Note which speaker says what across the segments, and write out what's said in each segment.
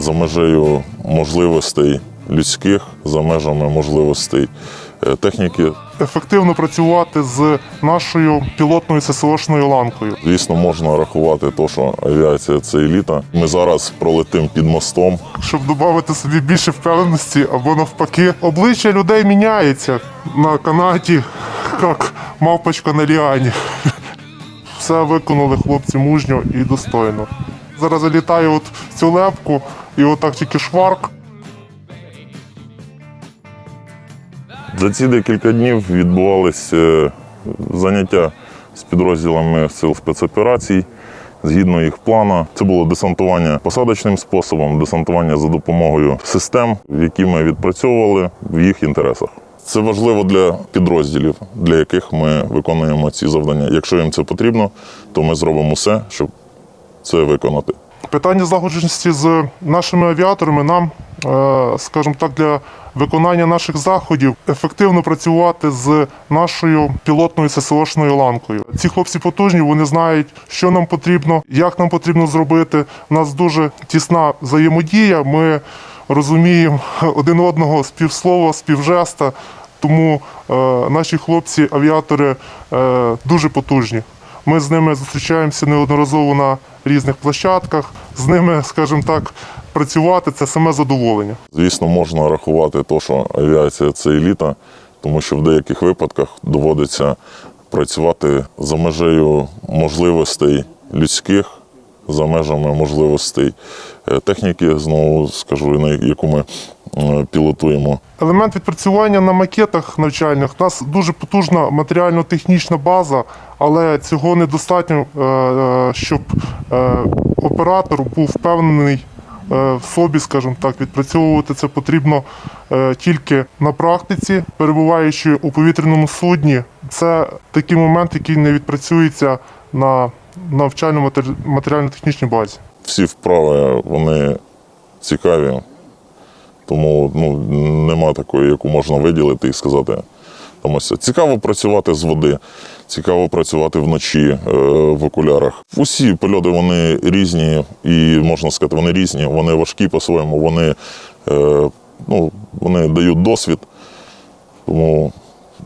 Speaker 1: за межею можливостей людських, за межами можливостей е, техніки.
Speaker 2: ефективно працювати з нашою пілотною ССОшною ланкою.
Speaker 1: Звісно, можна рахувати те, що авіація це еліта. Ми зараз пролетим під мостом.
Speaker 2: щоб додати собі більше впевненості або навпаки. Обличчя людей міняється на канаті, як мавпочка на ліані. Все виконали хлопці мужньо і достойно. Зараз залітаю от в цю лепку і отак тільки шварк.
Speaker 1: За ці декілька днів відбувалися е, заняття з підрозділами сил спецоперацій. Згідно їх плану, це було десантування посадочним способом, десантування за допомогою систем, які ми відпрацьовували в їх інтересах. Це важливо для підрозділів, для яких ми виконуємо ці завдання. Якщо їм це потрібно, то ми зробимо все, щоб це виконати.
Speaker 2: Питання злагодженості з нашими авіаторами нам, е, скажімо так, для виконання наших заходів ефективно працювати з нашою пілотною ССОшною ланкою. Ці хлопці потужні, вони знають, що нам потрібно, як нам потрібно зробити. У нас дуже тісна взаємодія. Ми розуміємо один одного з півслова, з півжеста. Тому е, наші хлопці, авіатори, е, дуже потужні. Ми з ними зустрічаємося неодноразово на різних площадках. З ними, скажімо так, працювати це саме задоволення.
Speaker 1: Звісно, можна рахувати те, що авіація це еліта, тому що в деяких випадках доводиться працювати за межею можливостей людських, за межами можливостей е, техніки, знову скажу, на яку ми пілотуємо.
Speaker 2: Елемент відпрацювання на макетах навчальних. У нас дуже потужна матеріально-технічна база, але цього недостатньо, е, е, щоб е, оператор був впевнений е, в собі, скажімо так, відпрацьовувати це потрібно е, тільки на практиці, перебуваючи у повітряному судні. Це такий момент, який не відпрацюється на навчально-матеріально-технічній базі.
Speaker 1: Всі вправи вони цікаві, тому ну, нема такої, яку можна виділити і сказати. Там ось. Цікаво працювати з води, цікаво працювати вночі е, в окулярах. Усі польоти вони різні, і можна сказати, вони різні, вони важкі по-своєму, вони, е, ну, вони дають досвід, тому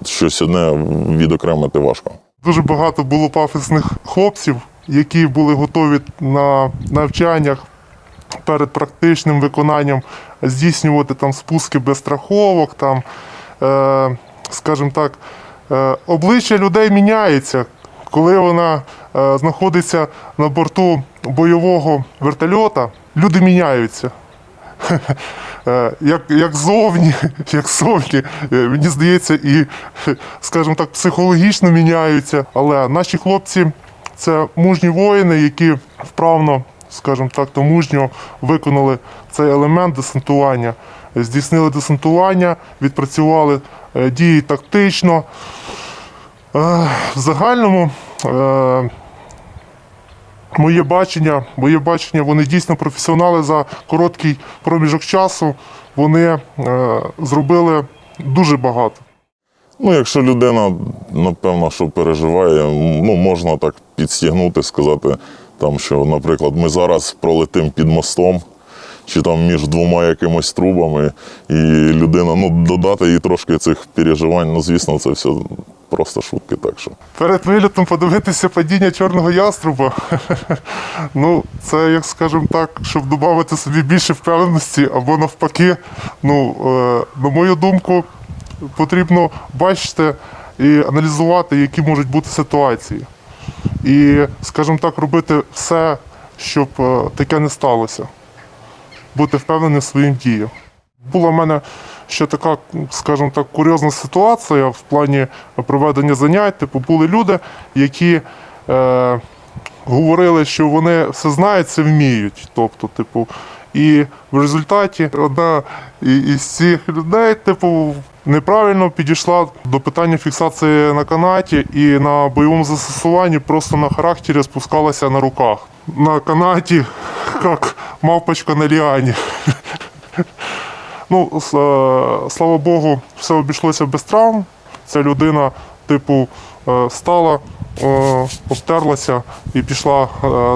Speaker 1: щось одне відокремити важко.
Speaker 2: Дуже багато було пафосних хлопців, які були готові на навчаннях перед практичним виконанням здійснювати там спуски без страховок, там, е, скажімо так, е, обличчя людей міняється. Коли вона е, знаходиться на борту бойового вертольота, люди міняються. Е, як, як зовні, як зовні, е, мені здається, і, скажімо так, психологічно міняються. Але наші хлопці це мужні воїни, які вправно, скажімо так, то мужньо виконали цей елемент десантування, здійснили десантування, відпрацювали е, дії тактично. Е, В загальному е, моє бачення, моє бачення, вони дійсно професіонали за короткий проміжок часу. Вони зробили дуже багато.
Speaker 1: Ну, якщо людина, напевно, що переживає, ну, можна так підстігнути, сказати, там, що, наприклад, ми зараз пролетим під мостом, чи там між двома якимось трубами, і людина, ну, додати їй трошки цих переживань, ну, звісно, це все просто шутки. Так що.
Speaker 2: Перед вилітом подивитися падіння чорного яструба. ну, це, як скажемо так, щоб додати собі більше впевненості або навпаки. Ну, е, на мою думку, потрібно бачити і аналізувати, які можуть бути ситуації. І, скажімо так, робити все, щоб е, таке не сталося. Бути впевненим в своїм діям. Була в мене ще така, скажімо так, курйозна ситуація в плані проведення занять. Типу, були люди, які е, говорили, що вони все знають, все вміють. Тобто, типу, і в результаті одна із цих людей, типу, неправильно підійшла до питання фіксації на канаті і на бойовому застосуванні просто на характері спускалася на руках. На канаті, як мавпочка на ліані. Ну, е, слава Богу, все обійшлося без травм. Ця людина, типу, е, стала, е, обтерлася і пішла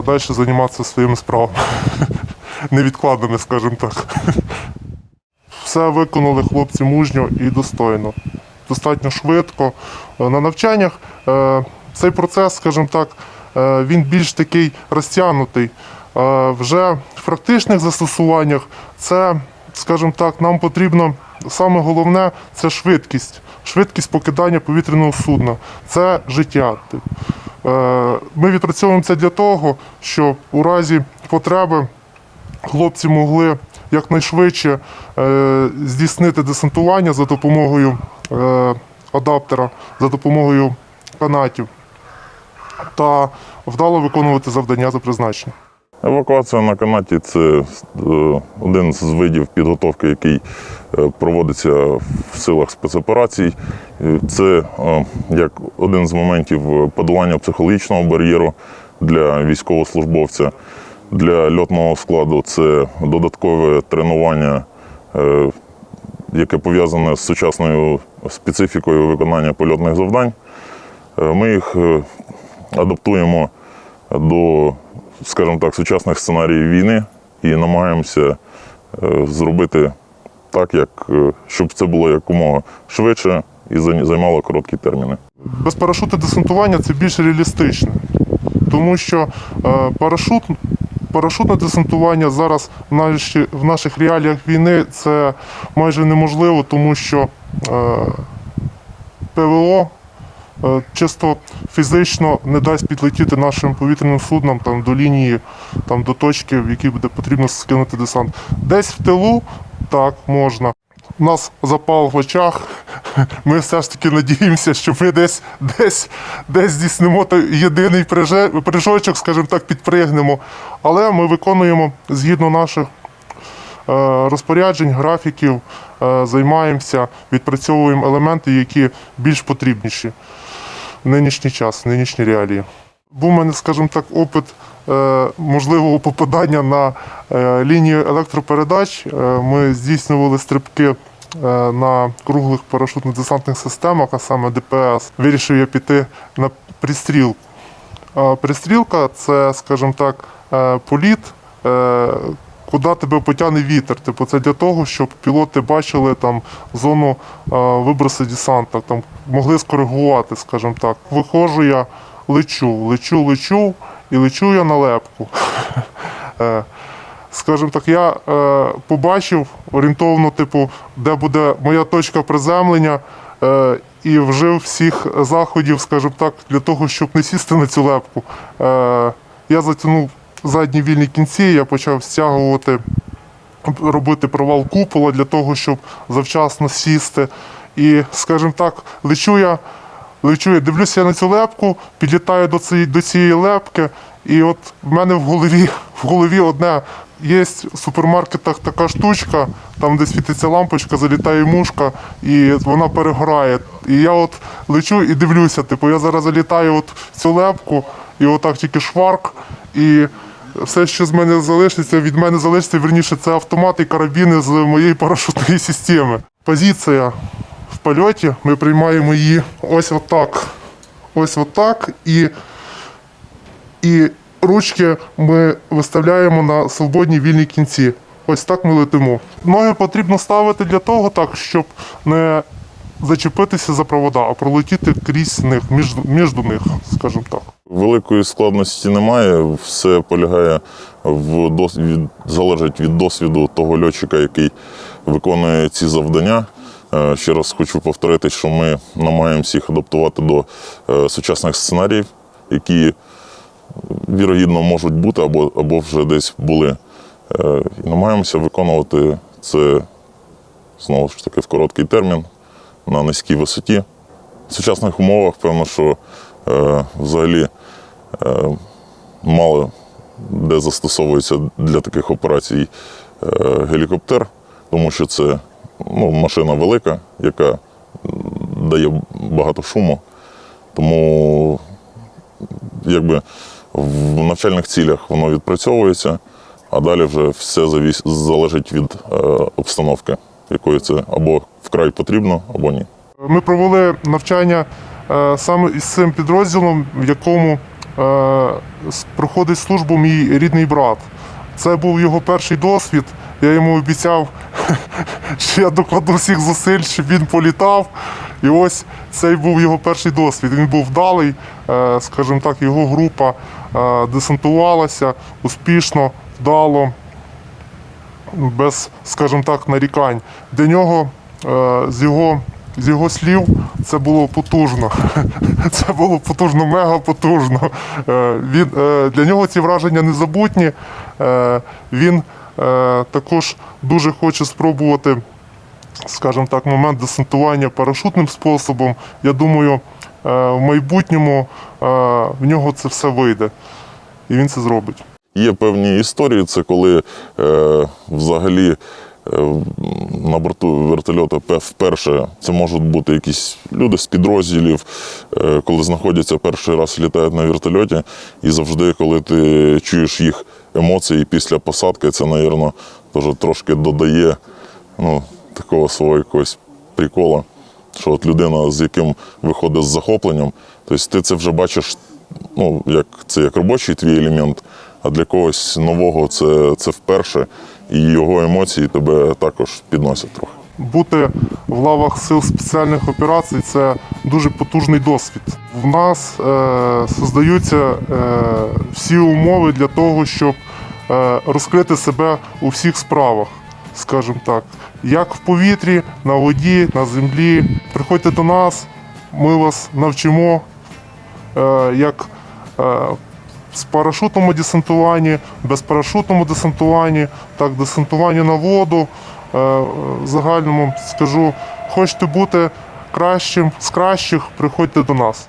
Speaker 2: далі займатися своїми справами. невідкладними, скажімо так. Все виконали хлопці мужньо і достойно. Достатньо швидко. Е, На навчаннях е, цей процес, скажімо так, е, він більш такий розтягнутий. Вже в практичних застосуваннях це, скажімо так, нам потрібно саме головне це швидкість. Швидкість покидання повітряного судна. Це життя. Ми відпрацьовуємо це для того, щоб у разі потреби хлопці могли якнайшвидше е, здійснити десантування за допомогою е, адаптера, за допомогою канатів та вдало виконувати завдання за призначенням.
Speaker 1: Евакуація на канаті це е, один з видів підготовки, який проводиться в силах спецоперацій. Це як один з моментів подолання психологічного бар'єру для військовослужбовця. Для льотного складу це додаткове тренування, е, яке пов'язане з сучасною специфікою виконання польотних завдань. Е, Ми їх е, адаптуємо до, скажімо так, сучасних сценаріїв війни і намагаємося зробити так, як, щоб це було якомога швидше і займало короткі терміни.
Speaker 2: Без парашуту десантування це більш реалістично, тому що парашут, парашутне десантування зараз в, наших реаліях війни це майже неможливо, тому що е, ПВО е, чисто фізично не дасть підлетіти нашим повітряним суднам там, до лінії, там, до точки, в якій буде потрібно скинути десант. Десь в тилу так можна. У нас запал в очах. Ми все ж таки надіємося, що ми десь, десь, десь здійснимо єдиний прыжочок, скажімо так, підпригнемо. Але ми виконуємо згідно наших е, розпоряджень, графіків, е, займаємося, відпрацьовуємо елементи, які більш потрібніші в нинішній час, в нинішні реалії. Був у мене, скажімо так, опит е, можливого попадання на е, лінію електропередач. Е, Ми здійснювали стрибки на круглих парашутно-десантних системах, а саме ДПС. Вирішив я піти на пристрілку. Пристрілка це, скажімо так, політ, куди тебе потягне вітер. Типу, це для того, щоб пілоти бачили там зону вибросу десанта, там могли скоригувати, скажімо так. Виходжу я, лечу, лечу, лечу і лечу я на лепку. Е, Скажімо так, я е, побачив орієнтовно, типу, де буде моя точка приземлення, е, і вжив всіх заходів, скажімо так, для того, щоб не сісти на цю лепку. Я затягнув задні вільні кінці, я почав стягувати, робити провал купола для того, щоб завчасно сісти. І, скажімо так, лечу я, лечу я, дивлюся на цю лепку, підлітаю до цієї, до цієї лепки, і от в мене в голові, в голові одне. Є в супермаркетах така штучка, там де світиться лампочка, залітає мушка, і вона перегорає. І я от лечу і дивлюся, типу, я зараз залітаю от в цю лепку, і отак тільки шварк, і все, що з мене залишиться, від мене залишиться, верніше, це автомат і карабіни з моєї парашутної системи. Позиція польоті, ми приймаємо її ось отак. Ось отак. І, і ручки ми виставляємо на свободні вільні кінці. Ось так ми летимо. Ноги потрібно ставити для того, так, щоб не зачепитися за провода, а пролетіти крізь них, між, між них, скажімо так.
Speaker 1: Великої складності немає, все полягає в дос... від... залежить від досвіду того льотчика, який виконує ці завдання. Е, Ще раз хочу повторити, що ми намагаємося їх адаптувати до е, сучасних сценаріїв, які вірогідно можуть бути або, або вже десь були. Е, І намагаємося виконувати це знову ж таки в короткий термін на низькій висоті. В сучасних умовах, певно, що е, взагалі е, мало де застосовується для таких операцій е, гелікоптер, тому що це ну, машина велика, яка дає багато шуму. Тому якби в навчальних цілях воно відпрацьовується, а далі вже все завіс- залежить від е, обстановки, якої це або вкрай потрібно, або ні.
Speaker 2: Ми провели навчання е, саме із цим підрозділом, в якому е, проходить службу мій рідний брат. Це був його перший досвід. Я йому обіцяв, що я докладу всіх зусиль, щоб він політав. І ось цей був його перший досвід. Він був вдалий, е, скажімо так, його група е, десантувалася успішно, вдало, без, скажімо так, нарікань. Для нього е, з його. З його слів це було потужно. Це було потужно, мега потужно. Він, для нього ці враження незабутні. Він також дуже хоче спробувати, скажімо так, момент десантування парашутним способом. Я думаю, е, в майбутньому е, в нього це все вийде. І він це зробить.
Speaker 1: Є певні історії, це коли е, взагалі е, на борту вертольоту вперше це можуть бути якісь люди з підрозділів, е, коли знаходяться перший раз літають на вертольоті, і завжди, коли ти чуєш їх емоції після посадки, це, мабуть, теж трошки додає ну, такого свого якогось прикола. Що от людина, з яким виходить з захопленням, тобто ти це вже бачиш, ну, як це як робочий твій елемент, а для когось нового це, це вперше, і його емоції тебе також підносять трохи.
Speaker 2: Бути в лавах сил спеціальних операцій це дуже потужний досвід. В нас е, создаються е, всі умови для того, щоб е, розкрити себе у всіх справах, скажімо так, як в повітрі, на воді, на землі. Приходьте до нас, ми вас навчимо, е, як е, з парашутному десантуванні, безпарашутному десантуванні, так десантуванні на воду. Е, загальному скажу, хочете бути кращим з кращих, приходьте до нас.